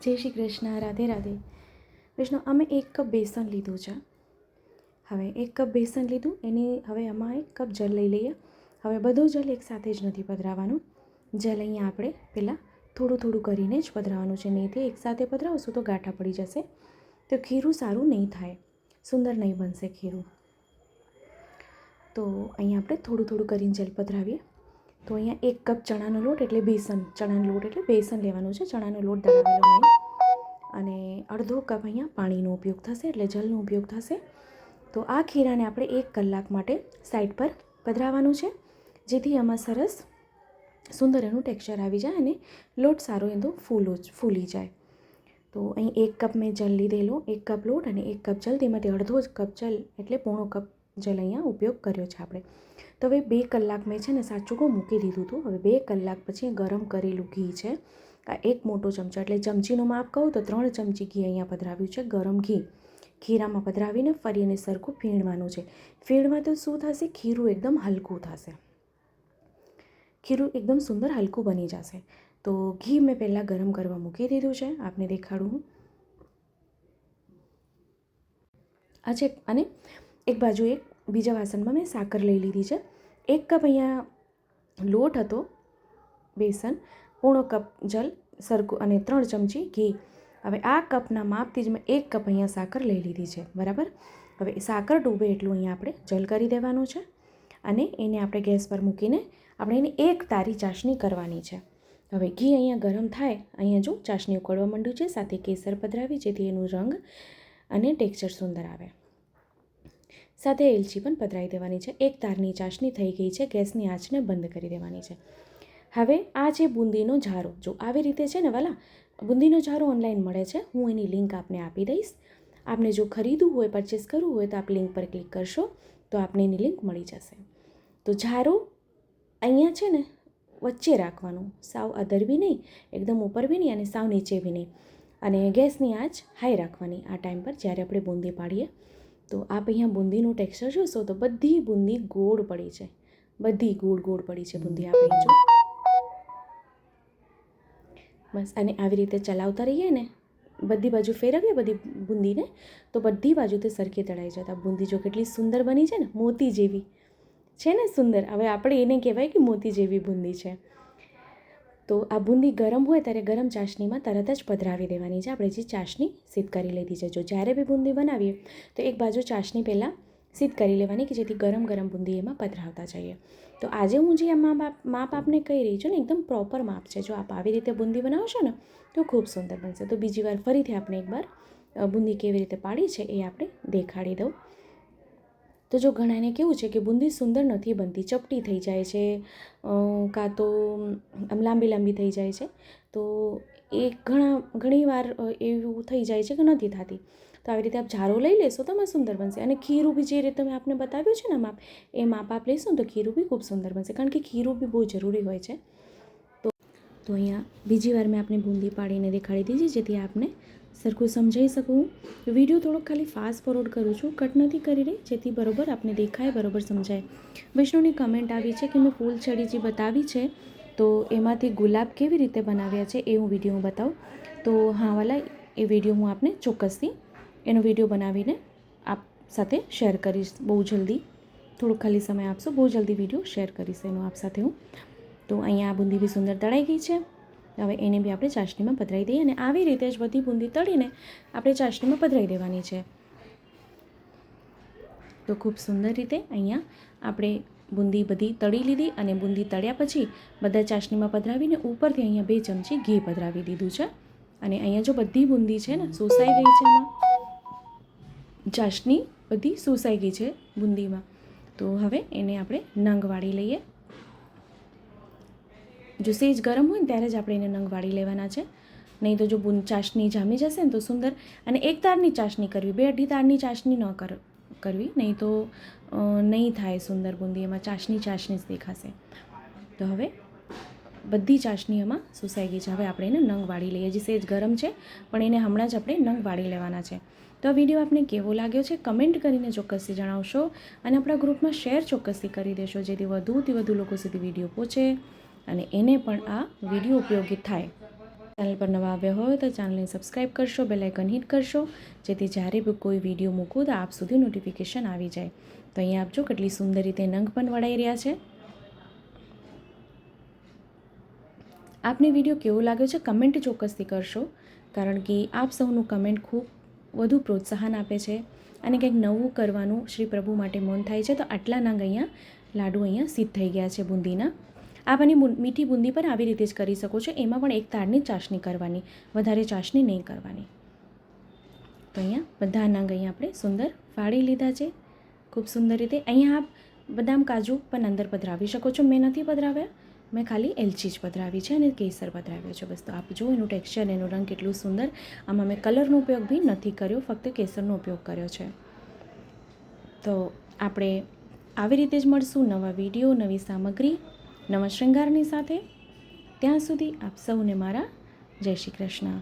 જય શ્રી કૃષ્ણ, રાધે રાધે. કૃષ્ણ, અમે એક કપ બેસન લીધું છે. હવે એક કપ બેસન લીધું, એની હવે આમાં એક કપ જલ લઈ લઈએ. હવે બધું જલ એકસાથે જ નથી પધરાવવાનું જલ અહીંયા આપણે પહેલાં થોડું થોડું કરીને જ પધરાવવાનું છે. નહીં તે એકસાથે પધરાવશું તો ગાંઠા પડી જશે. તો ખીરું સારું નહીં થાય. સુંદર નહીં બનશે ખીરું. તો અહીંયા આપણે થોડું થોડું કરીને જલ પધરાવીએ. તો અહીંયા એક કપ ચણાનો લોટ એટલે બેસન, ચણાનો લોટ એટલે બેસન લેવાનું છે, ચણાનો લોટ દળાવેલો નહીં. અને અડધો કપ અહીંયા પાણીનો ઉપયોગ થશે એટલે જલનો ઉપયોગ થશે. તો આ ખીરાને આપણે એક કલાક માટે સાઈડ પર પધરાવવાનું છે, જેથી આમાં સરસ સુંદર એનું ટેક્સચર આવી જાય અને લોટ સારો એનો ફૂલો ફૂલી જાય. તો અહીં એક કપ મેં જલ લીધેલો, એક કપ લોટ અને એક કપ જલ, તેમાંથી અડધો જ કપ જલ એટલે પોણો કપ જલ અહીંયા ઉપયોગ કર્યો છે આપણે. તો હવે બે કલાક મેં છે ને સાચું કહું મૂકી દીધું હતું. હવે બે કલાક પછી ગરમ કરેલું ઘી છે. આ એક મોટો ચમચો, એટલે ચમચીનું માપ કહું તો ત્રણ ચમચી ઘી અહીંયા પધરાવ્યું છે, ગરમ ઘી. ખીરામાં પધરાવીને ફરી એને સરખું ફીણવાનું છે. ફીણવા તો શું થશે? ખીરું એકદમ હલકું થશે. ખીરું એકદમ સુંદર હલકું બની જશે. તો ઘી મેં પહેલાં ગરમ કરવા મૂકી દીધું છે. આપને દેખાડું હું. આ છે, અને એક બાજુ એક બીજા વાસણમાં મેં સાકર લઈ લીધી છે. એક કપ અહીંયા લોટ હતો, બેસન, પોણો કપ જલ સરખું અને ત્રણ ચમચી ઘી. હવે આ કપના માપથી જ મેં એક કપ અહીંયા સાકર લઈ લીધી છે, બરાબર? હવે સાકર ડૂબે એટલું અહીંયા આપણે જલ કરી દેવાનું છે અને એને આપણે ગેસ પર મૂકીને આપણે એની એક તારી ચાસણી કરવાની છે. હવે ઘી અહીંયા ગરમ થાય, અહીંયા જો ચાસણી ઉકળવા માંડ્યું છે, સાથે કેસર પધરાવી, જેથી એનું રંગ અને ટેક્સચર સુંદર આવે. સાથે એલચી પણ પધરાવી દેવાની છે. એક તારની ચાસણી થઈ ગઈ છે. ગેસની આંચને બંધ કરી દેવાની છે. હવે આ છે બુંદીનો ઝારો, જો આવી રીતે છે ને વાલા, બુંદીનો ઝારો ઓનલાઈન મળે છે. હું એની લિંક આપને આપી દઈશ. આપને જો ખરીદવું હોય પરચેસ કરવું હોય, તો આપ લિંક પર ક્લિક કરશો, તો આપને એની લિંક મળી જશે. તો ઝારો અહીંયા છે ને, વચ્ચે રાખવાનું. સાવ અધર બી નહીં, એકદમ ઉપર બી નહીં અને સાવ નીચે બી નહીં. અને ગેસની આંચ હાઈ રાખવાની આ ટાઈમ પર, જ્યારે આપણે બુંદી પાડીએ. તો આપ અહીંયા બુંદીનું ટેક્સચર જોશો તો બધી બુંદી ગોળ પડી છે. બધી ગોળ ગોળ પડી છે બુંદી આપણે જો બસ અને આવી રીતે ચલાવતા રહીએ ને, બધી બાજુ ફેરવીએ બધી બુંદીને, તો બધી બાજુથી સરખી તળાઈ જતા. બુંદી જો કેટલી સુંદર બની છે ને, મોતી જેવી. છે ને સુંદર? હવે આપણે એને કહેવાય કે મોતી જેવી બુંદી છે. તો આ બુંદી ગરમ હોય ત્યારે ગરમ ચાસણીમાં તરત જ પધરાવી દેવાની છે. આપણે જે ચાસણી સિદ્ધ કરી લીધી છે. જો જ્યારે બી બુંદી બનાવીએ, તો એક બાજુ ચાસણી પહેલાં સિદ્ધ કરી લેવાની કે જેથી ગરમ ગરમ બુંદી એમાં પધરાવતા જઈએ. તો આજે હું જે આ માપ માપ આપને કહી રહી છું ને, એકદમ પ્રોપર માપ છે. જો આપ આવી રીતે બુંદી બનાવશો ને, તો ખૂબ સુંદર બનશે. તો બીજી વાર ફરીથી આપણે એકવાર બુંદી કેવી રીતે પાડી છે એ આપણે દેખાડી દઉં. તો જો ઘણાને કેવું છે કે બુંદી સુંદર નથી બનતી, ચપટી થઈ જાય છે કાં તો આમ લાંબી લાંબી થઈ જાય છે, તો એ ઘણા, ઘણી વાર એવું થઈ જાય છે કે નથી થતી. તો આવી રીતે આપ ઝારો લઈ લેશો તો એમાં સુંદર બનશે. અને ખીરું બી જે રીતે મેં આપને બતાવ્યું છે ને માપ એ માપ આપ લેશો તો ખીરું બી ખૂબ સુંદર બનશે. કારણ કે ખીરું બી બહુ જરૂરી હોય છે. તો તો અહીંયા બીજી વાર મેં આપને બુંદી પાડીને દેખાડી દીધી જેથી આપને સરખું સમજાઈ શકું વીડિયો થોડોક ખાલી ફાસ્ટ ફોરવર્ડ કરું છું. કટ નથી કરી રહી, જેથી બરોબર આપને દેખાય, બરોબર સમજાય. વૈષ્ણવની કમેન્ટ આવી છે કે મેં ફૂલ છડી જે બતાવી છે. તો એમાંથી ગુલાબ કેવી રીતે બનાવ્યા છે એ હું વીડિયો બતાવું. તો હા, વાલા, એ વીડિયો હું આપને ચોક્કસથી એનો વીડિયો બનાવીને આપ સાથે શેર કરીશ બહુ જલ્દી. થોડોક ખાલી સમય આપશો, બહુ જલ્દી વીડિયો શેર કરીશ એનો આપ સાથે હું. તો અહીંયા આ બુંદી બી સુંદર તળાઈ ગઈ છે. હવે એને બી આપણે ચાસણીમાં પધરાવી દઈએ અને આવી રીતે જ બધી બુંદી તળીને આપણે ચાસણીમાં પધરાવી દેવાની છે. તો ખૂબ સુંદર રીતે અહીંયા આપણે બુંદી બધી તળી લીધી અને બુંદી તળ્યા પછી બધા ચાસણીમાં પધરાવીને ઉપરથી અહીંયા બે ચમચી ઘી પધરાવી દીધું છે. અને અહીંયા જો બધી બુંદી છે ને સોસાઈ ગઈ છે એમાં. ચાસણી બધી સોસાઈ ગઈ છે બુંદીમાં. તો હવે એને આપણે નંગ વાળી લઈએ. જો સેજ ગરમ હોય ને ત્યારે જ આપણે એને નંગ વાળી લેવાના છે. નહીં તો જો બુન ચાસણી જામી જશે ને તો સુંદર અને એક તારની ચાસણી કરવી, બે અઢી તારની ચાસણી ન કર, કરવી. નહીં તો નહીં થાય સુંદર બુંદી, એમાં ચાસણી ચાસણી જ દેખાશે. તો હવે બધી ચાસણી એમાં સુસાઈ ગઈ છે. હવે આપણે એને નંગ વાળી લઈએ. જે સેજ ગરમ છે, પણ એને હમણાં જ આપણે નંગ વાળી લેવાના છે. તો આ વીડિયો આપને કેવો લાગ્યો છે, કમેન્ટ કરીને ચોક્કસથી જણાવશો અને આપણા ગ્રુપમાં શેર ચોક્કસથી કરી દેશો, જેથી વધુથી વધુ લોકો સુધી વીડિયો પહોંચે. અને એને પણ આ વીડિયો ઉપયોગી થાય. ચેનલ પર નવા આવ્યા હોય તો ચેનલને સબસ્ક્રાઈબ કરશો બેલાઇકન હિટ કરશો, જેથી જ્યારે બી કોઈ વીડિયો મૂકું તો આપ સુધી નોટિફિકેશન આવી જાય. તો અહીંયા આપજો કેટલી સુંદર રીતે નંગ પણ વળાઈ રહ્યા છે. આપને વીડિયો કેવો લાગ્યો છે કમેન્ટ ચોક્કસથી કરશો, કારણ કે આપ સૌનું કમેન્ટ ખૂબ વધુ પ્રોત્સાહન આપે છે અને કંઈક નવું કરવાનું શ્રી પ્રભુ માટે મન થાય છે, તો આટલા નાંગ અહીંયા લાડુ અહીંયા સિદ્ધ થઈ ગયા છે બુંદીના. આપ આની મીઠી બુંદી પણ આવી રીતે જ કરી શકો છો. એમાં પણ એક તારની ચાસણી કરવાની, વધારે ચાસણી નહીં કરવાની. તો અહીંયા બધા નંગ અહીંયા આપણે સુંદર ફાળી લીધા છે. ખૂબ સુંદર રીતે અહીંયા આપ બદામ, કાજુ પણ અંદર પધરાવી શકો છો. મેં નથી પધરાવ્યા. મેં ખાલી એલચી જ પધરાવી છે અને કેસર પધરાવ્યો છે. બસ તો આપ જુઓ એનું ટેક્સચર એનો રંગ કેટલું સુંદર. આમાં મેં કલરનો ઉપયોગ બી નથી કર્યો, ફક્ત કેસરનો ઉપયોગ કર્યો છે. તો આપણે આવી રીતે જ મળશું નવા વીડિયો, નવી સામગ્રી. નવા શૃંગારની સાથે ત્યાં સુધી આપ સૌને મારા જય શ્રી કૃષ્ણ.